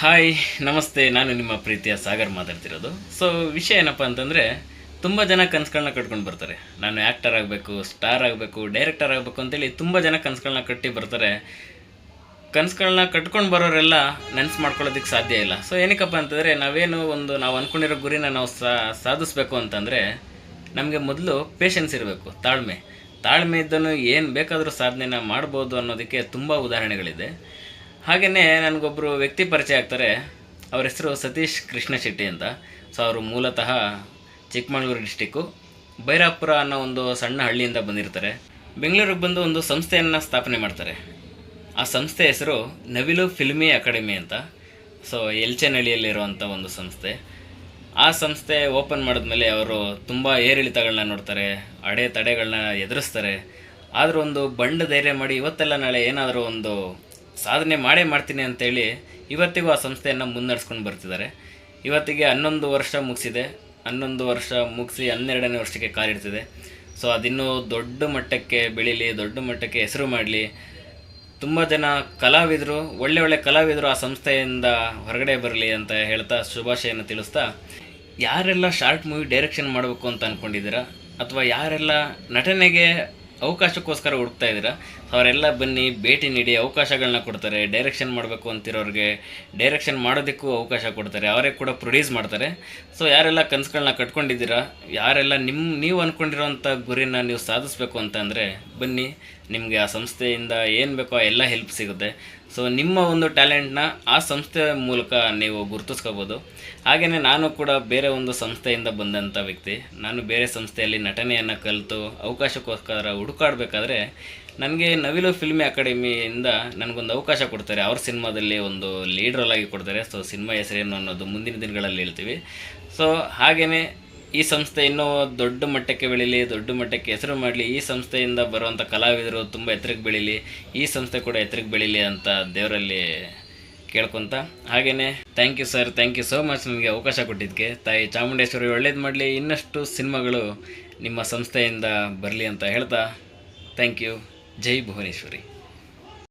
Hi ನಮಸ್ತೆ. ನಾನು ನಿಮ್ಮ ಪ್ರೀತಿಯ ಸಾಗರ್ ಮಾತಾಡ್ತಿರೋದು. ಸೊ ವಿಷಯ ಏನಪ್ಪ ಅಂತಂದರೆ, ತುಂಬ ಜನ ಕನಸುಗಳನ್ನ ಕಟ್ಕೊಂಡು ಬರ್ತಾರೆ. ನಾನು ಆ್ಯಕ್ಟರ್ ಆಗಬೇಕು ಸ್ಟಾರ್ ಆಗಬೇಕು ಡೈರೆಕ್ಟರ್ ಆಗಬೇಕು ಅಂತೇಳಿ ತುಂಬ ಜನ ಕನಸುಗಳನ್ನ ಕಟ್ಟಿ ಬರ್ತಾರೆ. ಕನಸುಗಳನ್ನ ಕಟ್ಕೊಂಡು ಬರೋರೆಲ್ಲ ನೆನ್ಸು ಮಾಡ್ಕೊಳ್ಳೋದಕ್ಕೆ ಸಾಧ್ಯ ಇಲ್ಲ. ಸೊ ಏನಕ್ಕಪ್ಪ ಅಂತಂದರೆ, ನಾವೇನು ಒಂದು, ನಾವು ಅಂದ್ಕೊಂಡಿರೋ ಗುರಿನ ನಾವು ಸಾಧಿಸ್ಬೇಕು ಅಂತಂದರೆ, ನಮಗೆ ಮೊದಲು ಪೇಷನ್ಸ್ ಇರಬೇಕು, ತಾಳ್ಮೆ. ತಾಳ್ಮೆ ಇದ್ದನು ಏನು ಬೇಕಾದರೂ ಸಾಧನೆನ ಮಾಡ್ಬೋದು ಅನ್ನೋದಕ್ಕೆ ತುಂಬ ಉದಾಹರಣೆಗಳಿದೆ. ಹಾಗೆಯೇ ನನಗೊಬ್ಬರು ವ್ಯಕ್ತಿ ಪರಿಚಯ ಆಗ್ತಾರೆ. ಅವ್ರ ಹೆಸರು ಸತೀಶ್ ಕೃಷ್ಣ ಶೆಟ್ಟಿ ಅಂತ. ಸೊ ಅವರು ಮೂಲತಃ ಚಿಕ್ಕಮಗಳೂರು ಡಿಸ್ಟಿಕ್ಕು. ಬೈರಾಪುರ ಅನ್ನೋ ಒಂದು ಸಣ್ಣ ಹಳ್ಳಿಯಿಂದ ಬಂದಿರ್ತಾರೆ. ಬೆಂಗಳೂರಿಗೆ ಬಂದು ಒಂದು ಸಂಸ್ಥೆಯನ್ನು ಸ್ಥಾಪನೆ ಮಾಡ್ತಾರೆ. ಆ ಸಂಸ್ಥೆ ಹೆಸರು ನವಿಲು ಫಿಲ್ಮಿ ಅಕಾಡೆಮಿ ಅಂತ. ಸೊ ಎಲ್ಚೆನಹಳ್ಳಿಯಲ್ಲಿರುವಂಥ ಒಂದು ಸಂಸ್ಥೆ. ಆ ಸಂಸ್ಥೆ ಓಪನ್ ಮಾಡಿದ್ಮೇಲೆ ಅವರು ತುಂಬ ಏರಿಳಿತಗಳನ್ನ ನೋಡ್ತಾರೆ, ಅಡೆ ತಡೆಗಳನ್ನ ಎದುರಿಸ್ತಾರೆ. ಆದರೂ ಒಂದು ಬಂಡ ಧೈರ್ಯ ಮಾಡಿ ಇವತ್ತೆಲ್ಲ ನಾಳೆ ಏನಾದರೂ ಒಂದು ಸಾಧನೆ ಮಾಡೇ ಮಾಡ್ತೀನಿ ಅಂತೇಳಿ ಇವತ್ತಿಗೂ ಆ ಸಂಸ್ಥೆಯನ್ನು ಮುನ್ನಡೆಸ್ಕೊಂಡು ಬರ್ತಿದ್ದಾರೆ. ಇವತ್ತಿಗೆ ಹನ್ನೊಂದು ವರ್ಷ ಮುಗಿಸಿದೆ. ಹನ್ನೊಂದು ವರ್ಷ ಮುಗಿಸಿ ಹನ್ನೆರಡನೇ ವರ್ಷಕ್ಕೆ ಕಾಲಿಡ್ತಿದೆ ಸೊ ಅದಿನ್ನೂ ದೊಡ್ಡ ಮಟ್ಟಕ್ಕೆ ಬೆಳೀಲಿ, ದೊಡ್ಡ ಮಟ್ಟಕ್ಕೆ ಹೆಸರು ಮಾಡಲಿ. ತುಂಬ ಜನ ಕಲಾವಿದರು, ಒಳ್ಳೆ ಒಳ್ಳೆ ಕಲಾವಿದರು ಆ ಸಂಸ್ಥೆಯಿಂದ ಹೊರಗಡೆ ಬರಲಿ ಅಂತ ಹೇಳ್ತಾ ಶುಭಾಶಯನ ತಿಳಿಸ್ತಾ, ಯಾರೆಲ್ಲ ಶಾರ್ಟ್ ಮೂವಿ ಡೈರೆಕ್ಷನ್ ಮಾಡಬೇಕು ಅಂತ ಅಂದ್ಕೊಂಡಿದ್ದೀರಾ ಅಥವಾ ಯಾರೆಲ್ಲ ನಟನೆಗೆ ಅವಕಾಶಕ್ಕೋಸ್ಕರ ಹುಡುಕ್ತಾ ಇದ್ದೀರಾ? ಅವರೆಲ್ಲ ಬನ್ನಿ, ಭೇಟಿ ನೀಡಿ ಅವಕಾಶಗಳನ್ನ ಕೊಡ್ತಾರೆ ಡೈರೆಕ್ಷನ್ ಮಾಡಬೇಕು ಅಂತಿರೋರಿಗೆ ಡೈರೆಕ್ಷನ್ ಮಾಡೋದಕ್ಕೂ ಅವಕಾಶ ಕೊಡ್ತಾರೆ, ಅವರೇ ಕೂಡ ಪ್ರೊಡ್ಯೂಸ್ ಮಾಡ್ತಾರೆ. ಸೊ ಯಾರೆಲ್ಲ ಕನಸುಗಳನ್ನ ಕಟ್ಕೊಂಡಿದ್ದೀರಾ, ಯಾರೆಲ್ಲ ನಿಮ್ಮ ನೀವು ಅಂದ್ಕೊಂಡಿರೋಂಥ ಗುರಿನ ನೀವು ಸಾಧಿಸ್ಬೇಕು ಅಂತಂದರೆ ಬನ್ನಿ, ನಿಮಗೆ ಆ ಸಂಸ್ಥೆಯಿಂದ ಏನು ಬೇಕೋ ಎಲ್ಲ ಹೆಲ್ಪ್ ಸಿಗುತ್ತೆ. ಸೊ ನಿಮ್ಮ ಒಂದು ಟ್ಯಾಲೆಂಟ್ನ ಆ ಸಂಸ್ಥೆ ಮೂಲಕ ನೀವು ಗುರುತಿಸ್ಕೋಬೋದು. ಹಾಗೆಯೇ ನಾನು ಕೂಡ ಬೇರೆ ಒಂದು ಸಂಸ್ಥೆಯಿಂದ ಬಂದಂಥ ವ್ಯಕ್ತಿ. ನಾನು ಬೇರೆ ಸಂಸ್ಥೆಯಲ್ಲಿ ನಟನೆಯನ್ನು ಕಲಿತು ಅವಕಾಶಕ್ಕೋಸ್ಕರ ಹುಡುಕಾಡಬೇಕಾದ್ರೆ ನನಗೆ ನವಿಲು ಫಿಲ್ಮಿ ಅಕಾಡೆಮಿಯಿಂದ ನನಗೊಂದು ಅವಕಾಶ ಕೊಡ್ತಾರೆ. ಅವ್ರ ಸಿನಿಮಾದಲ್ಲಿ ಒಂದು ಲೀಡ್ರಲ್ಲಾಗಿ ಕೊಡ್ತಾರೆ. ಸೊ ಸಿನಿಮಾ ಹೆಸರೇನು ಅನ್ನೋದು ಮುಂದಿನ ದಿನಗಳಲ್ಲಿ ಹೇಳ್ತೀವಿ. ಸೊ ಹಾಗೆಯೇ ಈ ಸಂಸ್ಥೆ ಇನ್ನೂ ದೊಡ್ಡ ಮಟ್ಟಕ್ಕೆ ಬೆಳೀಲಿ, ದೊಡ್ಡ ಮಟ್ಟಕ್ಕೆ ಹೆಸರು ಮಾಡಲಿ, ಈ ಸಂಸ್ಥೆಯಿಂದ ಬರುವಂಥ ಕಲಾವಿದರು ತುಂಬ ಎತ್ತರಕ್ಕೆ ಬೆಳೀಲಿ, ಈ ಸಂಸ್ಥೆ ಕೂಡ ಎತ್ತರಕ್ಕೆ ಬೆಳೀಲಿ ಅಂತ ದೇವರಲ್ಲಿ ಕೇಳ್ಕೊತ. ಹಾಗೆಯೇ thank you sir thank you so much ನನಗೆ ಅವಕಾಶ ಕೊಟ್ಟಿದ್ದಕ್ಕೆ. ತಾಯಿ ಚಾಮುಂಡೇಶ್ವರಿ ಒಳ್ಳೇದು ಮಾಡಲಿ, ಇನ್ನಷ್ಟು ಸಿನಿಮಾಗಳು ನಿಮ್ಮ ಸಂಸ್ಥೆಯಿಂದ ಬರಲಿ ಅಂತ ಹೇಳ್ತಾ. ಥ್ಯಾಂಕ್ ಯು जय भुवनेश्वरी।